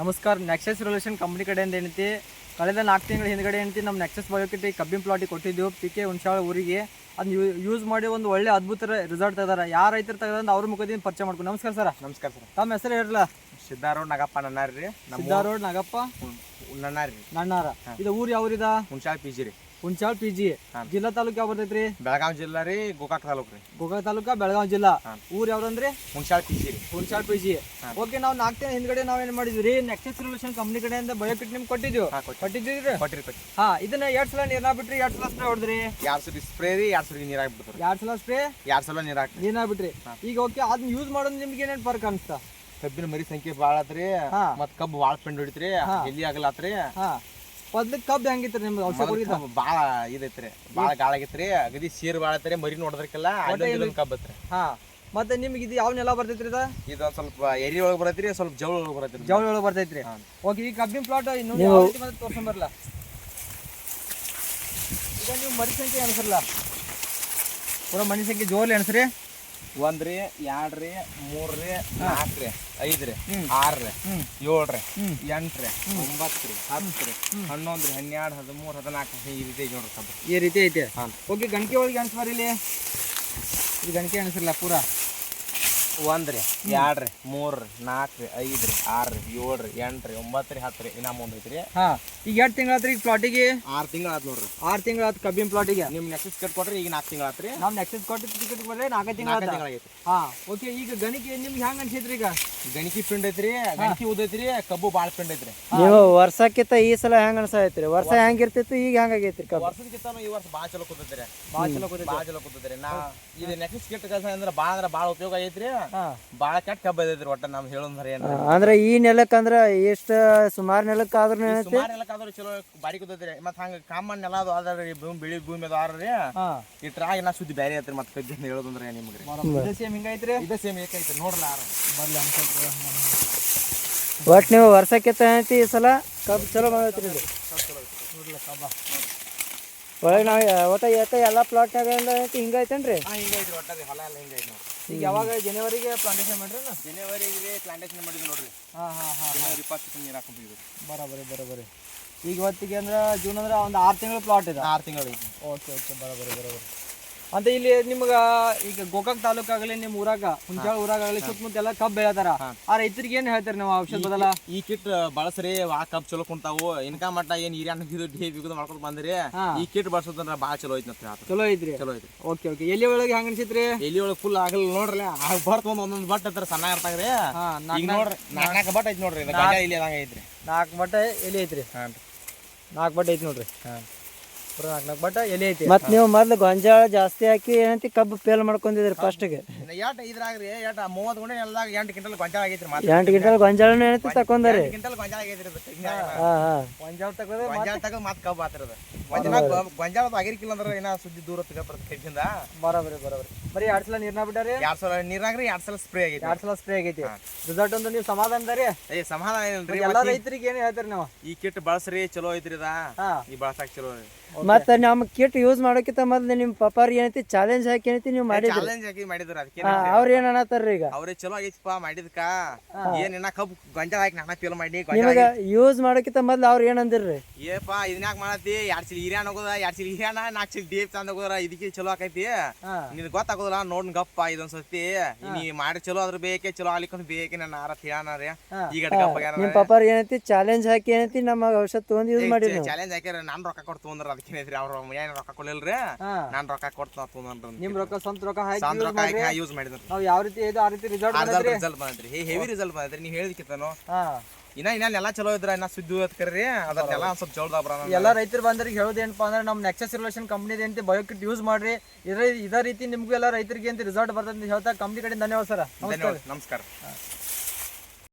ನಮಸ್ಕಾರ nexus relation company ಕಡೆಯಿಂದ ಏನೈತಿ? ಕಳೆದ ನಾಲ್ಕು ತಿಂಗಳ ಹಿಂದ್ಗಡೆ ಏನೈತಿ ನಮ್ಮ ನೆಕ್ಸಸ್ ಬಯೋಕಿಟಿ ಕಬ್ಬಿನ ಪ್ಲಾಟಿಗೆ ಕೊಟ್ಟಿದ್ದೆವು ಪಿ ಕೆ ಹುಣಸಾಳ ಊರಿಗೆ. ಅದನ್ನ ಯೂಸ್ ಮಾಡಿ ಒಂದು ಒಳ್ಳೆ ಅದ್ಭುತ ರಿಸಲ್ಟ್ ತೆಗ್ದಾರ ಯಾರು ರೈತರು ತೆಗ್ದಂತ ಅವ್ರ ಮುಖದಿಂದ ಪರಿಚಯ ಮಾಡ್ಕೊಂಡು ನಮಸ್ಕಾರ ಸರ್. ನಮಸ್ಕಾರ ಸರ್. ತಮ್ಮ ಹೆಸರು ಹೇಳಲ್ಲ ಸಿದ್ಧಾರೋಡ್ ನಾಗಪ್ಪ ನನ್ನಾರ್ರಿ. ಸಿದ್ದಾರೋಡ್ ನಾಗಪ್ಪ? ನನ್ನಾರ್ರಿ ನನ್ನಾರ. ಇದು ಊರು ಯಾವ ಊರಿದ ಹುಣಸಾಳ ಪಿ ಜಿ ರೀ. ಹುಣಸಾಳ ಪಿ ಜಿ ಜಿಲ್ಲಾ ತಾಲೂಕ್ ಯಾವ ಬರ್ತೈತ್ರಿ? ಬೆಳಗಾವಿ ಜಿಲ್ಲಾ ರೀ ಗೋಕಾಕ್ ತಾಲೂಕ್ ರೀ ಗೋಕಾಕ್ ತಾಲೂಕ ಬೆಳಗಾವಿ ಜಿಲ್ಲಾ? ಊರ್ ಯಾವ್ದಂದ್ರಿ Hunasal P G Hunasal P G okay ನಾವು ನಾಲ್ಕು ಹಿಂದ್ಗಡೆ ಏನ್ ಮಾಡಿದ್ವಿ ನೆಕ್ಸಸ್ ರಿಲೇಷನ್ ಕಂಪ್ನಿ ಕಡೆಯಿಂದ ಬಯೋಕಿಟ್ ನಿಮ್ಗೆ ಕೊಟ್ಟಿದ್ವಿ. ಹಾಂ ಕೊಟ್ಟಿರಿ ಕೊಟ್ಟಿ ಹಾ ಇದನ್ನ ಎರಡ್ ಸಲ ನೀರ್ ಬಿಟ್ರಿ ಎರಡ್ ಸಲ ಸ್ಪ್ರೇ ಹೊಡೆದ್ರಿ. ಯಾರ್ ಸಲ ಸ್ಪ್ರೇ ರೀ ಎರಡ್ ಸಲ ನೀರ್ ಹಾಕ್ಬಿಡ್ತಾರೆ ಎರಡ್ ಸಲ ಸ್ಪ್ರೇ ಎರಡು ಸಲ ನೀರ್ ಹಾಕಿ ನೀರ್ ಹಾಕ್ಬಿಟ್ರಿ ಈಗ ಓಕೆ ಅದನ್ನ ಯೂಸ್ ಮಾಡೋದು ನಿಮ್ಗೆ ಏನೇನ್ ಫರ್ಕ್ ಅನ್ಸ್ತಾ ಕಬ್ಬಿನ ಮರಿ ಸಂಖ್ಯೆ ಬಾಳ ಆತ್ರಿ ಹಾ. ಮತ್ ಕಬ್ಬು ಬಾಳ ಪೆಂಡ್ ಹೊಡಿತ್ರಿ ಎಲ್ಲಿ ಆಗಲಾತ್ರಿ ಹಾ ಮೊದ್ಲಿಗೆ ಕಬ್ಬು ಹೆಂಗಿತ್ತು ನಿಮ್ಗೆ ಔಷಧ ಭಾಳ ಇದೈತ್ರಿ. ಭಾಳ ಗಾಳ ಆಗೈತ್ರಿ. ಅಗದಿ ಸೀರ್ ಭಾಳ ಐತ್ರಿ. ಮರಿ ನೋಡೋದ್ರಕ್ಕೆಲ್ಲ ಕಬ್ಬು ಐತ್ರಿ. ಹಾ. ಮತ್ತೆ ನಿಮ್ಗೆ ಇದು ಯಾವ ನೆಲ ಬರ್ತೈತ್ರಿ ಇದ? ಇದು ಸ್ವಲ್ಪ ಎರಿ ಒಳಗೆ ಬರತ್ರಿ ಸ್ವಲ್ಪ ಜವಳ ಒಳಗೆ ಬರತ್ರಿ. ಜವಳ ಒಳಗೆ ಬರ್ತೈತ್ರಿ. ಓಕೆ ಈ ಕಬ್ಬಿನ ಪ್ಲಾಟ್ ಇನ್ನು ಯಾವ ಬರಲ್ಲ ಈಗ ನೀವು ಮರಿ ಸಂಖ್ಯೆ ಅನ್ಸರ್ಲ ಪೂರ ಮನಿ ಸಂಖ್ಯೆ ಜೋರ್ಲಿ ಅನ್ಸ್ರಿ ಒಂದ್ರಿ ರೀ ಆರ್ ರೀ ಏಳ್ ರೀ ಎಂಟ್ ರೀ ಒಂಬತ್ತು ರೀ ಹತ್ತು ರೀ ಹನ್ನೊಂದ್ ರೀ ಹನ್ನೆರಡು ಹದಿಮೂರ್ ಹದಿನಾಲ್ಕು ಈ ರೀತಿ ಐತಿ ನೋಡ್ರಿ ಈ ರೀತಿ ಐತೆ? ಹೋಗಿ ಓಕೆ ಗಣಕೆ ಒಳಗೆ ಅನ್ಸ್ಬಾರಿ ಇಲ್ಲಿ ಇದು ಗಣಕೆ ಪೂರಾ ಪೂರ. ಒಂದ್ರಿ ಎರಡ್ರಿ ಮೂರ್ರಿ ನಾಲ್ಕ್ರಿ ಐದ್ರಿ ಆರ್ರಿ ಏಳ್ರಿ ಎಂಟ್ರಿ ರೀ ಹತ್ತ್ರಿ ಇನ್ನ ಮುಂದ್ ಐತ್ರಿ. ಹಾಂ ಈಗ ಎರಡು ತಿಂಗಳಾತ್ರಿ ಈಗ ಪ್ಲಾಟಿಗೆ ಆರ್ ತಿಂಗಳ ಆತ್ ನೋಡ್ರಿ. ಆರು ಆತು ಕಬ್ಬಿನ ಪ್ಲಾಟಿಗೆ ನಿಮ್ಮ ನೆಕ್ಸ್ಟ್ ಕಟ್ ಕೊಟ್ರಿ ಈಗ ನಾಲ್ಕು ತಿಂಗಳ ಆತ್ರಿ ನಾವು ನೆಕ್ಸ್ಟ್ ಕೊಟ್ಟು ಟಿಕೆಟ್ ಬರ್ರಿ ನಾಲ್ಕೈದು ನಾಲ್ಕು ತಿಂಗಳ ತಿಂಗಳ ಆಗೈತಿ ಓಕೆ ಈಗ ಗಣಿಕೆ ನಿಮ್ಗೆ ಹೆಂಗ್ ಅನ್ಸೈತ್ರಿ ಈಗ? ಗಣಿಕೆ ಪಿಂಡ್ ಐತ್ರಿ ಗಣಿಕೆ ಉದೈತ್ರಿ ಕಬ್ಬು ಬಾಳ ಪಿಂಡ್ ಐತ್ರಿ. ನೀವು ವರ್ಷಕ್ಕಿಂತ ಈ ಸಲ ಹೆಂಗ್ ಅನ್ಸೈತ್ರಿ ವರ್ಷ ಹೆಂಗಿರ್ತಿತ್ತು ಈಗ ಹೆಂಗಾಗೈತ್ರಿ ಕಬ್ಬು? ವರ್ಷದಕ್ಕಿಂತ ಈ ವರ್ಷ ಬಾಳ ಚಲೋ ಕೂತೈತ್ರಿ. ಭಾಳ ಚಲೋ ಕೂತೈತಿ. ಬಾಳ ಚಲೋ ಕೂತೈತ್ರಿ. ನಾ ಇದು ನೆಕ್ಸ್ಟ್ ಕಿಟ್ ಕೆಲಸ ಅಂದ್ರೆ ಭಾಳ ಅಂದ್ರೆ ಭಾಳ ಉಪಯೋಗ ಐತ್ರಿ ಹಾ ಬಾಳ ಕೆಟ್ಟ ಕಬ್ಬ ಐತ್ರಿ ಒಟ್ಟ ನಮ್ ಹೇಳೋದ್ರ ಏನ್ ಅಂದ್ರ ಈ ನೆಲಕ್ಕಂದ್ರ ಎಷ್ಟ ಸುಮಾರು ನೆಲಕ್ಕಾದ್ರೂ ಏನೈತಿ ಸುಮಾರು ಚಲೋ ಬಾರಿ ಕೂತೈತ್ರಿ ಮತ್ ಹಂಗ ಕಾಮನ್ ನೆಲ ಅದು ಅದಾರಿ ಭೂಮಿ ಬಿಳಿ ಭೂಮಿ ಅದು ಆರ್ರಿ. ಹಾ. ಇಟ್ರಾಗ ಎಲ್ಲ ಸುದ್ದಿ ಬ್ಯಾರೆ ಐತ್ರಿ ಮತ್ ಕಜ್ಜಿ ಹೇಳೋದಂದ್ರೆ ನಿಮ್ಗೆ ಇದು ಸೇಮ್ ಹಿಂಗೈತ್ರಿ ಇದ ಸೇಮ್ ಏಕೈತ್ರಿ ನೋಡ್ಲ ಆರ. ಬರ್ಲಿ ಒಟ್ ನೀವು ವರ್ಷಕ್ಕೆ ಐತಿ ಈ ಸಲ? ಕಬ್ ಚಲೋ ಮಾಡೈತ್ರಿ ಇದು ನೋಡ್ಲ ಕಬ್ಬ. ಒಳಗೆ ನಾವು ಒಟ್ಟ ಎಲ್ಲಾ ಎಲ್ಲ ಪ್ಲಾಟ್ನಾಗ ಏನೈತಿ ಹಿಂಗೈತೇನ್ರಿ ಹಾ ಹಿಂಗೈತ್ರಿ ಒಟ್ಟ ಹೊಲ ಎಲ್ಲ ಹಿಂಗೈತಿ ನೋಡ್ರಿ. ಈಗ ಯಾವಾಗ ಜನವರಿಗೆ ಪ್ಲಾಂಟೇಶನ್ ಮಾಡ್ರಿ ಜನವರಿಗೆ ಪ್ಲಾಂಟೇಶನ್ ಮಾಡಿದ್ವಿ ನೋಡ್ರಿ. ಹಾ ಹಾ ಹಾ ಜನವರಿ ಇಪ್ಪತ್ತು ನೀರು ಹಾಕೊಂಡಿದ್ವಿ ಬರೋಬರಿ ಬರೋಬರಿ. ಈಗ ಇವತ್ತಿಗೆ ಅಂದ್ರೆ ಜೂನ್ ಅಂದ್ರೆ ಒಂದು ಆರು ತಿಂಗಳು ಪ್ಲಾಟ್ ಇದೆ. ಆರು ತಿಂಗಳು ಓಕೆ ಓಕೆ ಬರೋಬರಿ ಬರೋಬರಿ. ಅಂತ ಇಲ್ಲಿ ನಿಮ್ಗ ಈಗ ಗೋಕಾಕ್ ತಾಲೂಕಾಗಲಿ ನಿಮ್ಮ ಊರಾಗ ಹುಂಚಾಳ ಊರಾಗಲಿ ಸುತ್ತಮುತ್ತ ಎಲ್ಲ ಕಬ್ ಬೆಳತಾರ. ಆ ರೈತರಿಗೆ ಏನ್ ಹೇಳ್ತಾರೆ ನೀವು ಔಷಧ ಬದಲ ಈ ಕಿಟ್ ಬಳಸ್ರಿ ಆ ಕಬ್ ಚಲೋ ಕುಂತಾವು. ಇನ್ಕಾ ಮಟ್ಟ ಏನ್ ಹಿರಿಯ ಇದು ಡಿ ಬಿಗುದು ಮಾಡ್ಕೊಂಡು ಬಂದ್ರಿ ಈ ಕಿಟ್ ಬಳಸೋದ್ರ ಬಾಳ ಚಲೋ ಐತಿ ಅಂತ ಚಲೋ ಐತ್ರಿ? ಚಲೋ ಐತಿ ಓಕೆ ಓಕೆ. ಎಲ್ಲಿ ಒಳಗೆ ಹೆಂಗ್ ಅನ್ಸಿತ್ರಿ? ಎಲ್ಲಿ ಒಳಗೆ ಫುಲ್ ಆಗಲ್ಲ ನೋಡ್ರಿ ಆಗ ಬರ್ತ ಒಂದ್ ಒಂದೊಂದ್ ಬಟ್ ಹತ್ರ ಸಣ್ಣ ಇರ್ತಾಗ್ರಿ ನೋಡ್ರಿ ನಾಲ್ಕು ಬಟ್ ಐತಿ ನೋಡ್ರಿ ಇಲ್ಲಿ ಐತ್ರಿ. ನಾಲ್ಕು ಬಟ್ಟೆ ಎಲ್ಲಿ ಐತ್ರಿ? ಹಾಂ. ನಾಲ್ಕು ಬಟ್ಟೆ ಐತಿ ನೋಡ್ರಿ. ಪೂರ ಬಟ್ಟ ಎಲೆ ಐತಿ. ಮತ್ ನೀವು ಮೊದ್ಲು ಗೊಂಜಾಳ ಜಾಸ್ತಿ ಹಾಕಿ ಏನಂತಿ ಕಬ್ಬು ಫೇಲ್ ಮಾಡ್ಕೊಂಡಿದ್ರಿ ಫಸ್ಟ್ಗೆ ಎಟ್ ಇದ್ರಾಗ್ರಿ ಎಟ್ ಮೂವತ್ತು ಗುಂಡೆ ನೆಲದಾಗ ಎಂಟು ಕ್ವಿಂಟಲ್ ಗೊಂಜಾಳ ಆಗೈತ್ರಿ ಮತ್ತೆ ಎಂಟು ಗಂಟಲ್ ಗೊಂಜಾಳನ ಏನೈತಿ ತಕೊಂಡರಿ? ಕ್ವಿಂಟಲ್ ಗೊಂಜಾಳ ಆಗೈತ್ರಿ ಗೊಂಜಾಳ ತಗದ ಗೊಂಜಾಳ ತಗದ್ ಮತ್ತೆ ಕಬ್ಬು ಆತಿರದ ಗೊಂಜಾಳ ಗೊಂಜಾಳದ ಆಗಿರ್ಕಿಲ್ಲ ಅಂದ್ರೆ ಏನ ಸುದ್ದಿ ದೂರ ತೆಗತ್ರ ಕಬ್ಬಿಂದ. ಬರೋಬರಿ ಬರೋಬರಿ. ಬರೀ ಎರಡ್ ಸಲ ನೀರ್ನ ಬಿಟ್ಟಾರಿ? ಎರಡ್ ಸಲ ನೀರಾಗ್ರಿ ಎರಡ್ ಸಲ ಸ್ಪ್ರೇ ಆಗೈತಿ ಎರಡ್ ಸಲ ಸ್ಪ್ರೇ ಆಗೈತಿ. ರಿಸಲ್ಟ್ ಒಂದು ನೀವು ಸಮಾಧಾನದಾರಿ ಏ ಸಮಾಧಾನ ಏನಿಲ್ರಿ ಎಲ್ಲಾ ರೈತರಿಗೆ ಏನ್ ಹೇಳ್ತೀರಿ ನೀವು? ಈ ಕಿಟ್ ಬಳಸ್ರಿ ಚಲೋ ಐತ್ರಿ ಇದಾ. ಈ ಬಳಸಾಕ ಚಲೋ ಮತ್ತ ನಮ್ ಕಿಟ್ ಯೂಸ್ ಮಾಡೋಕಿಂತ ಮೊದ್ಲು ನಿಮ್ ಪಪ್ಪಾರ್ ಏನೈತಿ ಚಾಲೆಂಜ್ ಹಾಕಿ ಏನೈತಿ ನೀವು ಮಾಡಿದ್ರಿ? ಚಾಲೆಂಜ್ ಹಾಕಿ ಮಾಡಿದ್ರು ಅದಕ್ಕೆ ಹಾ, ಅವ್ರ ಏನ್ ಈಗ? ಅವ್ರೇ ಚಲೋ ಪಾ ಮಾಡಿದ್ಕ? ಏನ್ ಇನ್ನ ಕಬ್ಬು ಗೊಂಜಾಳ ಹಾಕಿ ನಾನು ಫೀಲ್ ಮಾಡಿ ಗೊಂಜಾಳ ನಿಮಗ ಯೂಸ್ ಮಾಡೋಕಿಂತ ಮೊದ್ಲು ಅವ್ರ ಏನ್ ಅಂದಿರ್ರಿ? ಏಪಾ ಇದನ್ಯಾಕ ಮಾಡತ್ತಿ? ಎರಡ್ ಚಿಲ್ ಹಿರಿಯಾನ ಹೋಗೋದ ಎರಡ್ ಚಿಲ್ ಹಿರಿಯಣ್ಣ ನಾಲ್ಕು ಚಿಲ್ ಡೇಪ್ ತಂದ ಹೋಗೋದ್ರ ಇದಕ್ಕೆ ಚಲೋ ಆಕೈತಿ. ನಿನ್ ಗೊತ್ತಾಗೋದಿಲ್ಲ ನೋಡ್ ಗಪ್ಪ ಇದೊಂದ್ ಸತಿ ನೀ ಮಾಡಿ ಚಲೋ ಅದ್ರ ಬೇಕೆ ಚಲೋ ಆಗ್ಲಿಕ್ಕಂತ ಬೇಕೆ ನನ್ನ ಆರ ಹೇಳಣ ರೀ. ಈಗ ಗಪ್ಪ ನಿಮ್ ಪಪ್ಪಾರ್ ಏನೈತಿ ಚಾಲೆಂಜ್ ಹಾಕಿ ಏನೈತಿ ನಮ್ಮ ಔಷಧ ತಗೊಂಡ್ ಯೂಸ್ ಮಾಡಿ ಚಾಲೆಂಜ್ ಹಾಕ್ಯಾರ ನಾನ್ ರೊಕ್ಕ ಕೊಟ್ಟು ತೊಗೊಂಡ್ರ ಅದಕ್ಕೆ ಐತ್ರಿ ಅವ್ರ ಏನ್ ರೊಕ್ಕ ಕೊಡ್ಲಿಲ್ರಿ? ಹಾ. ನಾನ್ ರೊಕ್ಕ ಕೊಡ್ತ ತೊಗೊಂಡ್ರ ನಿಮ್ ರೊಕ್ಕ ಸ್ವಂತ ರೊಕ್ಕ ಹಾಕಿ use ರೊಕ್ಕ ಹಾಕಿ ಯೂಸ್ ಮಾಡಿದ್ರು ನಾವ್ ಯಾವ ರೀತಿ ಇದು ಆ ರೀತಿ ರಿಸಲ್ಟ್ ರಿಸಲ್ಟ್ ಬಂದ್ರಿ ಹೇ ಹೆವಿ ರಿಸಲ್ಟ್ ಬಂದ್ರಿ ನೀವು ಹೇಳಿದ್ಕಿತನು. ಹಾ. ಇನ್ನ ಇನ್ನ ಎಲ್ಲಾ ಚಲೋ ಇದ್ರ ಇನ್ನ ಸುದ್ದಿ ಓದ್ಕರ್ರಿ ಕರ್ರಿ ಅದನ್ನೆಲ್ಲ ಸ್ವಲ್ಪ ಜೋಳದ ಬರ ಎಲ್ಲ ರೈತರು ಬಂದ್ರಿ ಹೇಳೋದು ಏನಪ್ಪಾ ಅಂದ್ರೆ ನಮ್ಮ ನೆಕ್ಸಸ್ ರಿಲೇಷನ್ ಕಂಪನಿ ಅಂತ ಬಯೋಕಿಟ್ ಯೂಸ್ ಮಾಡ್ರಿ. ಇದೇ ಇದೇ ರೀತಿ ನಿಮ್ಗೂ ಎಲ್ಲ ರೈತರಿಗೆ ಅಂತ ರಿಸಲ್ಟ್ ಬರ್ತದೆ ಅಂತ ಹೇಳ್ತಾ ಕಂಪ್ನಿ ಕಡೆ ಧನ್ಯವಾದ ಸರ್. ಧನ್ಯವಾದ. ನಮಸ್ಕಾರ.